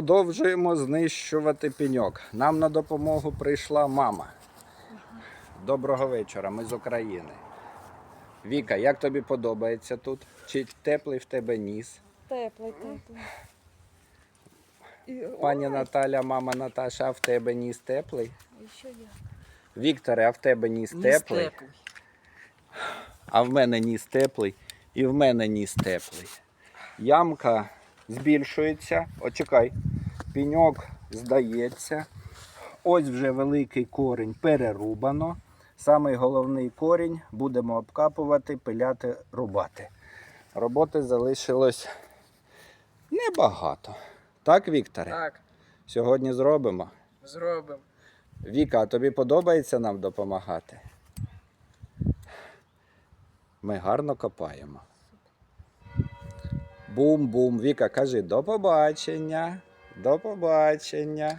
Продовжуємо знищувати пеньок. Нам на допомогу прийшла мама. Доброго вечора, ми з України. Віка, як тобі подобається тут? Чи теплий в тебе ніс? Теплий, теплий. І, Пані ой, Наталя, мама Наташа, а в тебе ніс теплий? і що я? Вікторе, а в тебе ніс Ніс теплий? теплий. А в мене ніс теплий, і в мене ніс теплий. Ямка збільшується. Очекай, піньок здається. Ось вже великий корінь перерубано. Самий головний корінь будемо обкапувати, пиляти, рубати. Роботи залишилось небагато. Так, Вікторе? Так, Сьогодні зробимо. зробимо. Віка, а тобі подобається нам допомагати? Ми гарно копаємо. Бум-бум. Віка, кажи до побачення. До побачення.